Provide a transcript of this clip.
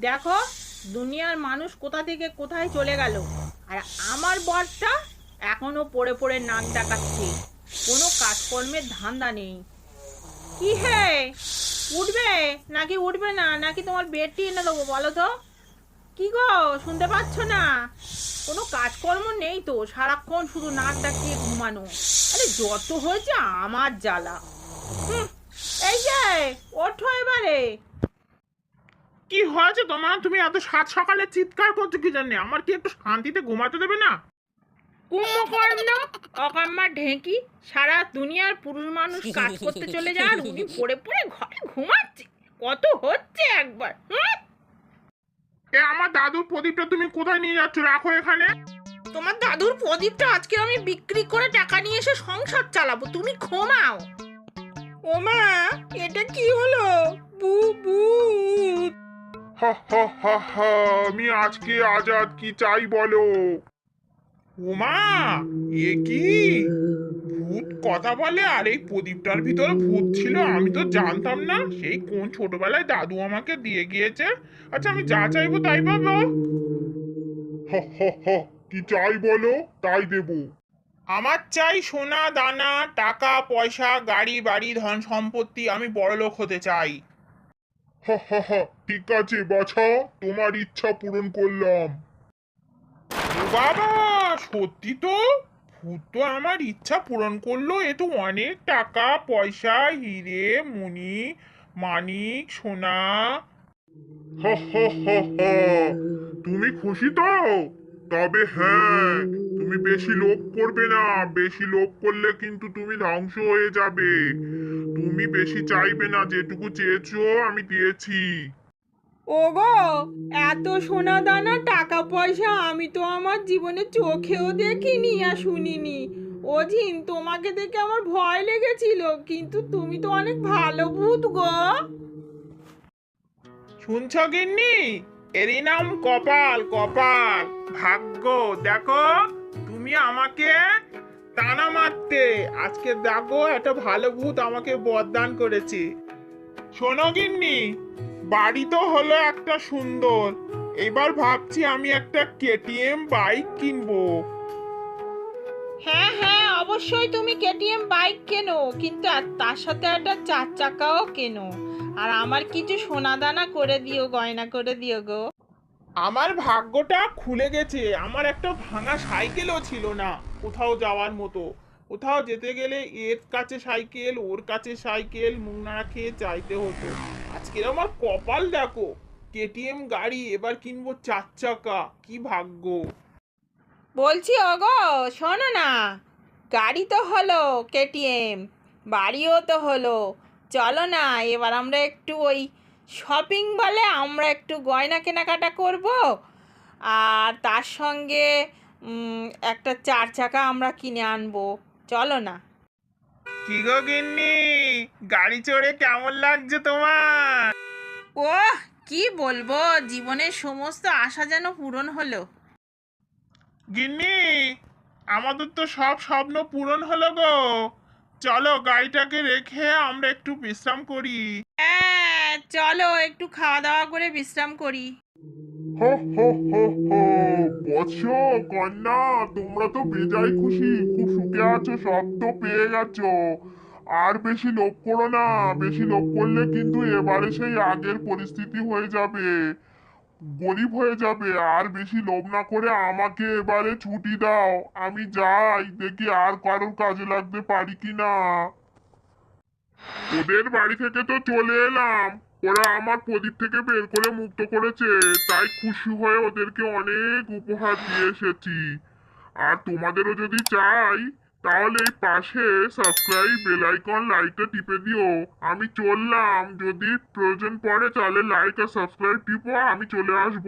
দেখো দুনিয়ার মানুষ কোথা থেকে কোথায় চলে গেল? আর আমার বরটা এখনও পড়ে পড়ে নাক ডাকাচ্ছে। কোনো কাজকর্মের ধান্দা নেই। কি হে? উঠবে? নাকি উঠবে না? নাকি তোমার বেডটি এনে দেবো বলো তো? কি গো শুনতে পাচ্ছ না? কোনো কাজকর্ম নেই তো সারাক্ষণ শুধু নাক ডাকিয়ে ঘুমানো। আরে যত হয়েছে আমার জ্বালা। হুম, এই যে ওঠো এবারে। কি হয়েছে তোমার? তুমি এত সাত সকালে চিৎকার করছ কি জানে আমার কি একটু শান্তিতে ঘুমাতে দেবে না? কুম্ভকর্ণ ঢেঁকি সারা দুনিয়ার পুরুষ মানুষ কাজ করতে চলে যায় আর উনি পড়ে পড়ে ঘরে ঘুমাচ্ছে। কত হচ্ছে একবার এ আমার দাদুর প্রদীপটা তুমি কোথায় নিয়ে যাচ্ছ? রাখো এখানে। তোমার দাদুর প্রদীপটা আজকে আমি বিক্রি করে টাকা নিয়ে এসে সংসার চালাবো। তুমি ঘুমাও। ওমা এটা কি হলো? বু বু। আমি আজকে আজাদ কি চাই বলো? উমা, এ কি? ভূত কথা বলে আর এই প্রদীপটার ভিতরে ভূত ছিল, আমি তো জানতাম না। সেই কোন ছোটবেলায় দাদু আমাকে দিয়ে গিয়েছে। আচ্ছা আমি যা চাইব তাই পাবো। কি চাই বলো? তাই দেব। আমার চাই সোনা, দানা, টাকা, পয়সা, গাড়ি, বাড়ি, ধন, সম্পত্তি, আমি বড়লোক হতে চাই। ঠিক আছে বাছা তোমার ইচ্ছা পূরণ করলাম। ও বাবা সত্যি তো? ভূত তো আমার ইচ্ছা পূরণ করল এ তো অনেক টাকা পয়সা হিরে মণি মানিক সোনা। হা হা হা হা। তুমি খুশি তো? তবে হ্যাঁ তুমি বেশি লোভ করবে না। বেশি লোভ করলে কিন্তু তুমি ধ্বংস হয়ে যাবে। তুমি বেশি চাইবে না যেটুকু চেয়েছো আমি দিয়েছি। ওগো এত সোনা দানা টাকা পয়সা আমি তো আমার জীবনে চোখেও দেখিনি আর শুনিনি। ও জিন তোমাকে দেখে আমার ভয় লেগেছিল কিন্তু তুমি তো অনেক ভালো ভূত গো। শুনছ গিন্নি? এরই নাম কপাল কপাল। ভাগ্য, দেখো, তুমি আমাকে টানা মারতে। আজকে দেখো, একটা ভালো ভূত আমাকে বরদান করেছে। শোনো গিন্নি, বাড়ি তো হলো একটা সুন্দর। এবার ভাবছি আমি একটা কেটিএম বাইক কিনবো। হ্যাঁ হ্যাঁ অবশ্যই তুমি কেটিএম বাইক কেনো, কিন্তু তার সাথে একটা চার চাকাও কেনো। আর আমার কিছু সোনা দানা করে দিও গয়না করে দিও গো? আমার ভাগ্যটা খুলে গেছে। আমার একটা ভাঙা সাইকেলও ছিল না কোথাও যাওয়ার মতো। কোথাও যেতে গেলে এর কাছে সাইকেল ওর কাছে সাইকেল মুন্নারা খেয়ে চাইতে হতো। আজকের আমার কপাল দেখো কেটিএম গাড়ি এবার কিনবো চার চাকা কি ভাগ্য। বলছি ওগো শোনো না। গাড়ি তো হলো কেটিএম বাড়িও তো হলো। চলো না এবার আমরা একটু ওই শপিং বলে আমরা একটু গয়না কেনাকাটা করব। আর তার সঙ্গে একটা চার চাকা আমরা কিনে আনব। চলো না। কি গো গিন্নি? গাড়ি চড়ে কেমন লাগছে তোমার? ও কি বলব জীবনের সমস্ত আশা যেন পূরণ হলো। গিন্নি আমাদের তো সব স্বপ্ন পূরণ হলো গো। চলো গাড়িটাকে রেখে আমরা একটু বিশ্রাম করি। হ্যাঁ চলো একটু খাওয়া দাওয়া করে বিশ্রাম করি। হা হা হা হা বৎস কন্যা তোমরা তো বেজায় খুশি খুব সুখে আছো সব তো পেয়ে গেছো। আর বেশি লোভ করো না বেশি লোভ করলে কিন্তু এবারে সেই আগের পরিস্থিতি হয়ে যাবে। গরিব হয়ে যাবে, আর বেশি লোভ না করে আমাকে এবারে ছুটি দাও। আমি যাই, দেখি আর কারোর কাজে লাগতে পারি কি না ওদের বাড়ি থেকে তো চলে এলাম। ওরা আমার প্রদীপ থেকে বের করে মুক্ত করেছে, তাই খুশি হয়ে ওদেরকে অনেক উপহার দিয়ে এসেছি। আর তোমাদেরও যদি চাই তাহলে পাশে সাবস্ক্রাইব বেল আইকন লাইকটা টিপে দিও। আমি চললাম। যদি প্রয়োজন পড়ে তাহলে লাইক আর সাবস্ক্রাইব টিপো, আমি চলে আসব।